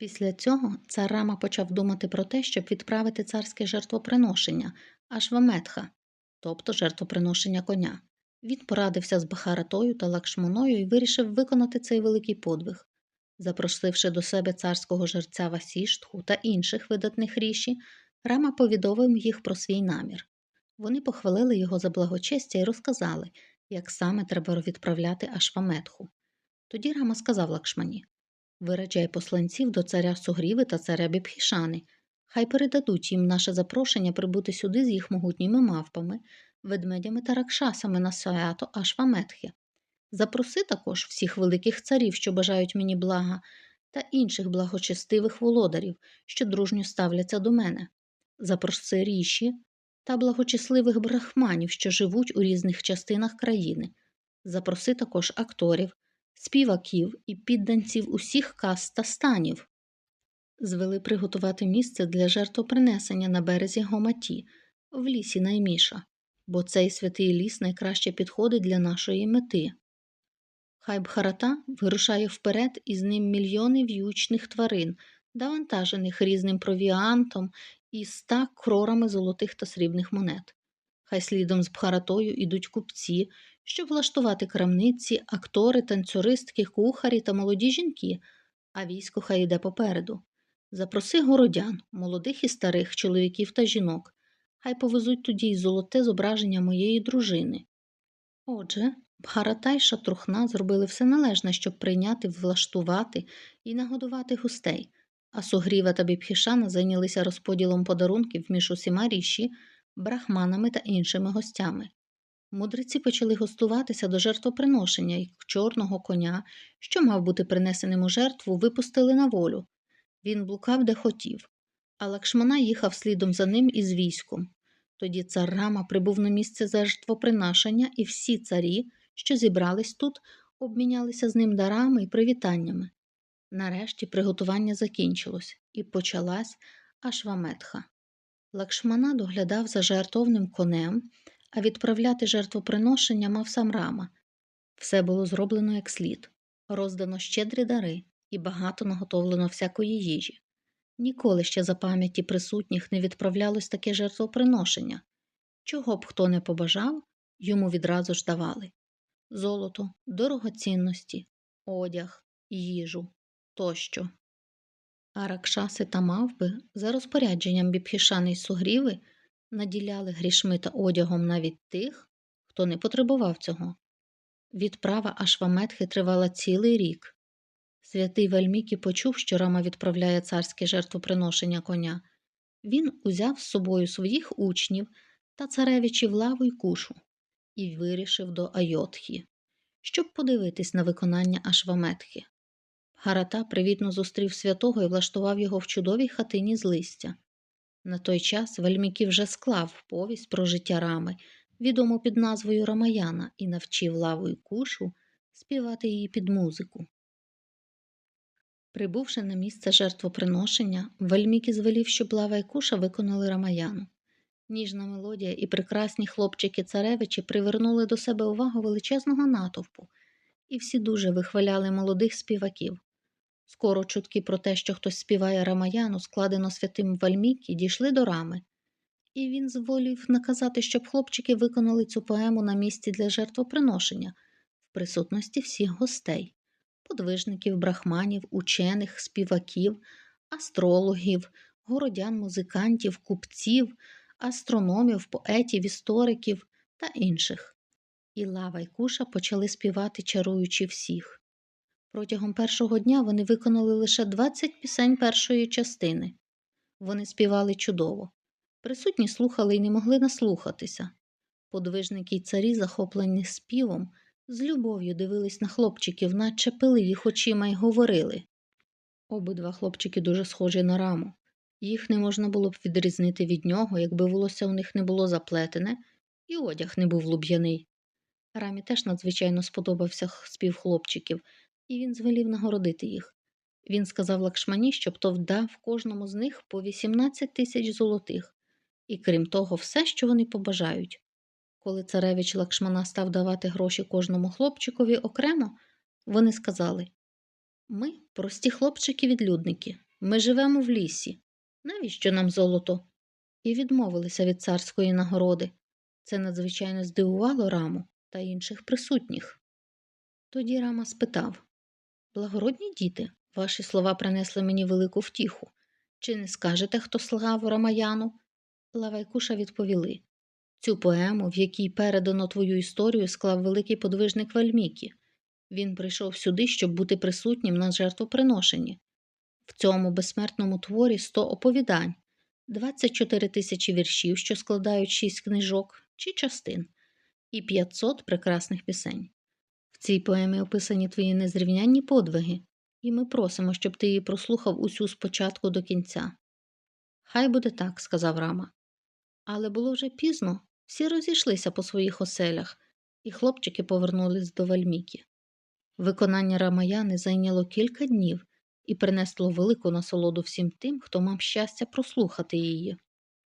Після цього цар Рама почав думати про те, щоб відправити царське жертвоприношення Ашваметха, тобто жертвоприношення коня. Він порадився з Бахаратою та Лакшмоною і вирішив виконати цей великий подвиг. Запросивши до себе царського жерця Васіштху та інших видатних ріші, Рама повідомив їх про свій намір. Вони похвалили його за благочестя і розказали, як саме треба відправляти Ашваметху. Тоді Рама сказав Лакшмані Вираджай посланців до царя Сугріви та царя Бібхішани. Хай передадуть їм наше запрошення прибути сюди з їх могутніми мавпами, ведмедями та ракшасами на свято Ашваметхи. Запроси також всіх великих царів, що бажають мені блага, та інших благочестивих володарів, що дружньо ставляться до мене. Запроси ріші та благочесливих брахманів, що живуть у різних частинах країни. Запроси також акторів, співаків і підданців усіх каст та станів. Звели приготувати місце для жертвопринесення на березі Гоматі, в лісі Найміша, бо цей святий ліс найкраще підходить для нашої мети. Хай Бхарата вирушає вперед і з ним мільйони в'ючних тварин, навантажених різним провіантом і ста крорами золотих та срібних монет. Хай слідом з Бхаратою ідуть купці, щоб влаштувати крамниці, актори, танцюристки, кухарі та молоді жінки, а військо хай іде попереду. Запроси городян, молодих і старих чоловіків та жінок. Хай повезуть тоді й золоте зображення моєї дружини. Отже, Бхарата й Шатрухна зробили все належне, щоб прийняти, влаштувати і нагодувати гостей, а Сугріва та Бібхішана зайнялися розподілом подарунків між усіма ріші, брахманами та іншими гостями. Мудреці почали гостуватися до жертвоприношення і чорного коня, що мав бути принесеним у жертву, випустили на волю. Він блукав, де хотів, а Лакшмана їхав слідом за ним із військом. Тоді цар Рама прибув на місце жертвоприношення, і всі царі, що зібрались тут, обмінялися з ним дарами і привітаннями. Нарешті приготування закінчилось, і почалась Ашваметха. Лакшмана доглядав за жертовним конем, а відправляти жертвоприношення мав сам Рама. Все було зроблено як слід, роздано щедрі дари і багато наготовлено всякої їжі. Ніколи ще за пам'яті присутніх не відправлялось таке жертвоприношення. Чого б хто не побажав, йому відразу ж давали золото, дорогоцінності, одяг, їжу тощо. А ракшаси та мавби за розпорядженням Бібхішани й Сугріви наділяли грішми та одягом навіть тих, хто не потребував цього. Відправа Ашваметхи тривала цілий рік. Святий Вельмікі почув, що Рама відправляє царське жертвоприношення коня. Він узяв з собою своїх учнів та царевичів лаву й кушу і вирішив до Айотхі, щоб подивитись на виконання Ашваметхи. Гарата привітно зустрів святого і влаштував його в чудовій хатині з листя. На той час Вельмікі вже склав повість про життя рами, відому під назвою Рамаяна, і навчив лаву й кушу співати її під музику. Прибувши на місце жертвоприношення, Вельмікі звелів, щоб лава й куша виконали рамаяну. Ніжна мелодія і прекрасні хлопчики царевичі привернули до себе увагу величезного натовпу, і всі дуже вихваляли молодих співаків. Скоро чутки про те, що хтось співає рамаяну, складено святим Вальмікі, дійшли до рами, і він зволів наказати, щоб хлопчики виконали цю поему на місці для жертвоприношення в присутності всіх гостей подвижників, брахманів, учених, співаків, астрологів, городян, музикантів, купців, астрономів, поетів, істориків та інших. І лава й куша почали співати, чаруючи всіх. Протягом першого дня вони виконали лише 20 пісень першої частини. Вони співали чудово. Присутні слухали і не могли наслухатися. Подвижники й царі, захоплені співом, з любов'ю дивились на хлопчиків, наче пили їх очима й говорили. Обидва хлопчики дуже схожі на раму. Їх не можна було б відрізнити від нього, якби волосся у них не було заплетене, і одяг не був луб'яний. Рамі теж надзвичайно сподобався спів хлопчиків, і він звелів нагородити їх. Він сказав Лакшмані, щоб то вдав кожному з них по 18 тисяч золотих, і крім того, все, що вони побажають. Коли царевич Лакшмана став давати гроші кожному хлопчикові окремо, вони сказали ми прості хлопчики-відлюдники, Ми живемо в лісі. Навіщо нам золото? І відмовилися від царської нагороди. Це надзвичайно здивувало раму та інших присутніх. Тоді Рама спитав Благородні діти, ваші слова принесли мені велику втіху. Чи не скажете, хто слав Рамаяну? Лавайкуша відповіли Цю поему, в якій передано твою історію, склав великий подвижник Вальмікі. Він прийшов сюди, щоб бути присутнім на жертвоприношенні. В цьому безсмертному творі 100 оповідань, 24 тисячі віршів, що складають 6 книжок чи частин, і 500 прекрасних пісень. Цій поемі описані твої незрівнянні подвиги, і ми просимо, щоб ти її прослухав усю спочатку до кінця. Хай буде так, сказав Рама. Але було вже пізно, всі розійшлися по своїх оселях, і хлопчики повернулись до Вальмікі. Виконання Рамаяни зайняло кілька днів і принесло велику насолоду всім тим, хто мав щастя прослухати її.